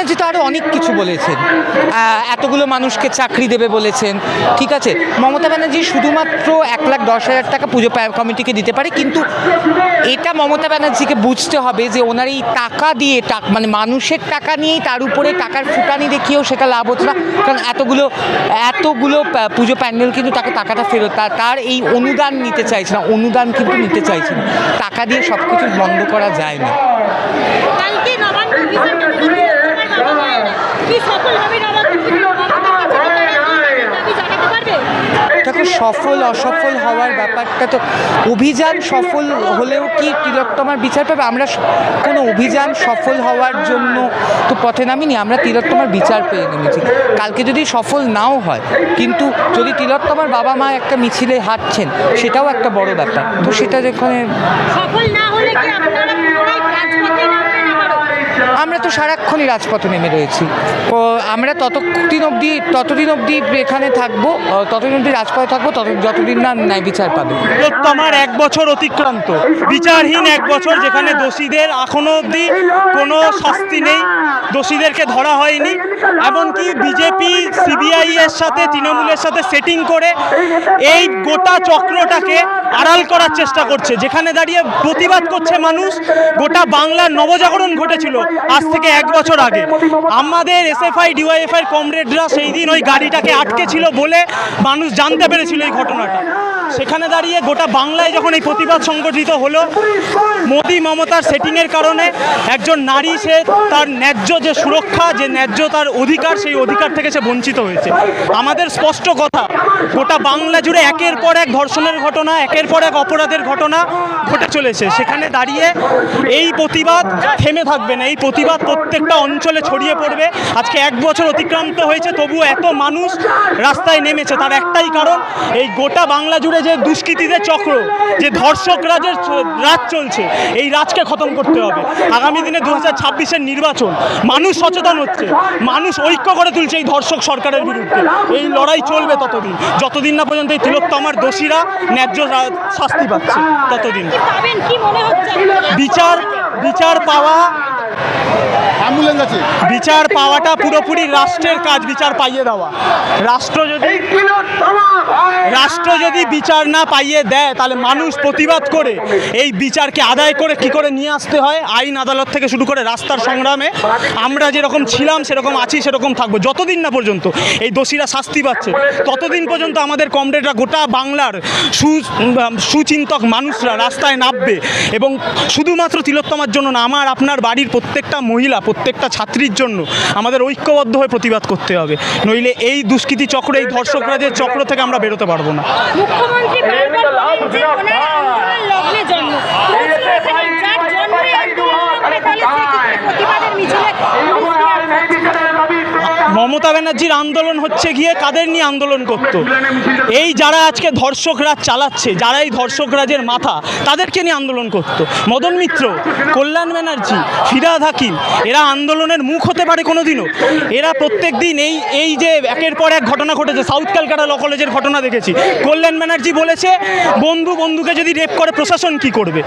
ব্যানার্জি তো আরও অনেক কিছু বলেছেন। এতগুলো মানুষকে চাকরি দেবে বলেছেন। ঠিক আছে, মমতা ব্যানার্জি শুধুমাত্র এক লাখ দশ হাজার টাকা পুজো কমিটিকে দিতে পারে, কিন্তু এটা মমতা ব্যানার্জিকে বুঝতে হবে যে ওনার এই টাকা দিয়ে টাক মানে মানুষের টাকা নিয়েই তার উপরে টাকার ফুটানি দেখিয়েও সেটা লাভ হচ্ছে না। কারণ এতগুলো এতগুলো পুজো প্যান্ডেল কিন্তু তাকে টাকাটা ফেরত তার- এই অনুদান নিতে চাইছে না, অনুদান কিন্তু নিতে চাইছে না। টাকা দিয়ে সব কিছু বন্ধ করা যায় না। কালকে নবান্ন অভিযানটা নিয়ে তোমার বাবা মায়েরা কি সফল হবে নবান্ন অভিযান? মমতার কাছে কি তারা কি দাবি জানাতে পারবে? দেখো সফল, অসফল হওয়ার ব্যাপারটা তো অভিযান সফল হলেও কি তিলোত্তমার বিচার পাবে? আমরা কোনো অভিযান সফল হওয়ার জন্য তো পথে নামিনি, আমরা তিলোত্তমার বিচার পেয়ে নেমেছি। কালকে যদি সফল নাও হয়, কিন্তু যদি তিলোত্তমার বাবা মা একটা মিছিলে হাঁটছেন, সেটাও একটা বড় ব্যাপার। তো সেটা যেখানে সফল না হলে কি আপনারা আমরা তো সারাক্ষণই রাজপথে নেমে রয়েছি। আমরা ততদিন অবধি ততদিন অবধি এখানে থাকব ততদিন অবধি রাজপথে থাকব তত যতদিন না ন্যায় বিচার পাবে। তিলোত্তমার এক বছর অতিক্রান্ত। বিচারহীন এক বছর যেখানে দোষীদের এখনও অবধি কোনো শাস্তি নেই, দোষীদেরকে ধরা হয়নি। এমনকি বিজেপি, সিবিআই এর সাথে, তৃণমূলের সাথে সেটিং করে এই গোটা চক্রটাকে আড়াল করার চেষ্টা করছে। যেখানে দাঁড়িয়ে প্রতিবাদ করছে মানুষ, গোটা বাংলার নবজাগরণ ঘটেছিল। আজ থেকে এক বছর আগে। আমাদের এস এফ আই ডিওয়াইএফআই কমরেডরা সেই দিন ওই গাড়িটাকে আটকেছিল বলে মানুষ জানতে পেরেছিল এই ঘটনাটা। সেখানে দাঁড়িয়ে গোটা বাংলায় যখন এই প্রতিবাদ সংগঠিত হলো, মোদি মমতার সেটিংয়ের কারণে একজন নারী সে তার ন্যায্য যে সুরক্ষা, যে ন্যায্য তার অধিকার, সেই অধিকার থেকে সে বঞ্চিত হয়েছে। আমাদের স্পষ্ট কথা, গোটা বাংলা জুড়ে একের পর এক ধর্ষণের ঘটনা, একের পর এক অপরাধের ঘটনা ঘটে চলেছে। সেখানে দাঁড়িয়ে এই প্রতিবাদ থেমে থাকবে না। এই প্রতিবাদ প্রত্যেকটা অঞ্চলে ছড়িয়ে পড়বে। আজকে এক বছর অতিক্রান্ত হয়েছে, তবুও এত মানুষ রাস্তায় নেমেছে। তার একটাই কারণ, এই গোটা বাংলা জুড়ে যে দুষ্কৃতীদের চক্র যে ধর্ষক রাজের চ- রাজ চলছে এই রাজকে খতম করতে হবে। আগামী দিনে দু হাজার ছাব্বিশের নির্বাচন মানুষ সচেতন হচ্ছে মানুষ ঐক্য করে তুলছে এই ধর্ষক সরকারের বিরুদ্ধে। এই লড়াই চলবে ততদিন। যতদিন না পর্যন্ত এই তিলোত্তমার দোষীরা ন্যায্য শাস্তি পাচ্ছে ততদিন? বিচার বিচার পাওয়া অ্যাম্বুলেন্স আছে বিচার পাওয়াটা পুরোপুরি রাষ্ট্রের কাজ বিচার পাইয়ে দেওয়া। রাষ্ট্র যদি রাষ্ট্র যদি বিচার না পাইয়ে দেয় তাহলে মানুষ প্রতিবাদ করে এই বিচারকে আদায় করে কি করে নিয়ে আসতে হয়? আইন আদালত থেকে শুরু করে রাস্তার সংগ্রামে। আমরা যেরকম ছিলাম সেরকম আছি সেরকম থাকব। যতদিন না পর্যন্ত এই দোষীরা শাস্তি পাচ্ছে ততদিন পর্যন্ত আমাদের কমরেডরা গোটা বাংলার সু সুচিন্তক মানুষরা রাস্তায় নামবে। এবং শুধুমাত্র তিলোত্তমার জন্য না আমার আপনার বাড়ির প্রত্যেকটা মহিলা প্রত্যেকটা ছাত্রীর জন্য আমাদের ঐক্যবদ্ধ হয়ে প্রতিবাদ করতে হবে। নইলে এই দুষ্কৃতি চক্র, এই ধর্ষকরাজের চক্র থেকে আমরা বেরোতে পারব না। মুখ্যমন্ত্রী বারবার বলেন যে ওনার আন্দোলন লগ্নে জন্ম এখানে যার জন্মে আন্দোলন হবে তাহলে সে কি করে প্রতিবাদের মিছিলে পুলিশ দিয়ে আটকাচ্ছে? মমতা ব্যানার্জির আন্দোলন হচ্ছে গিয়ে কাদের নিয়ে আন্দোলন করত? এই যারা আজকে ধর্ষক রাজ চালাচ্ছে যারা এই ধর্ষক রাজের মাথা, তাদেরকে নিয়ে আন্দোলন করত। মদন মিত্র, কল্যাণ ব্যানার্জি, ফিরাদ হাকিম, এরা আন্দোলনের মুখ হতে পারে কোনোদিনও। এরা প্রত্যেক দিন এই এই যে একের পর এক ঘটনা ঘটেছে, সাউথ ক্যালকাটা ল কলেজের ঘটনা দেখেছি। কল্যাণ ব্যানার্জি বলেছে, বন্ধু বন্ধুকে যদি রেপ করে প্রশাসন কি করবে?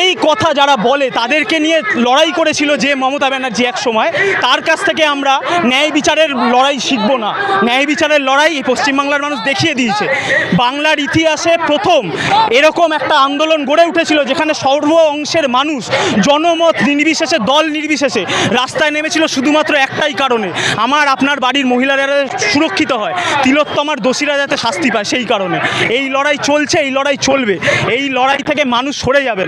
এই কথা যারা বলে, তাদেরকে নিয়ে লড়াই করেছিল যে মমতা ব্যানার্জি এক সময়। তার কাছ থেকে আমরা ন্যায় বিচারের লড়াই শিখব না। ন্যায় বিচারের লড়াই এই পশ্চিমবাংলার মানুষ দেখিয়ে দিয়েছে। বাংলার ইতিহাসে প্রথম এরকম একটা আন্দোলন গড়ে উঠেছিল যেখানে সর্ব অংশের মানুষ জনমত নির্বিশেষে, দল নির্বিশেষে রাস্তায় নেমেছিল শুধুমাত্র একটাই কারণে। আমার, আপনার বাড়ির মহিলারা সুরক্ষিত হয়, তিলোত্তমার দোষীরা যাতে শাস্তি পায় সেই কারণে। এই লড়াই চলছে, এই লড়াই চলবে। এই লড়াই থেকে মানুষ সরে যাবে না।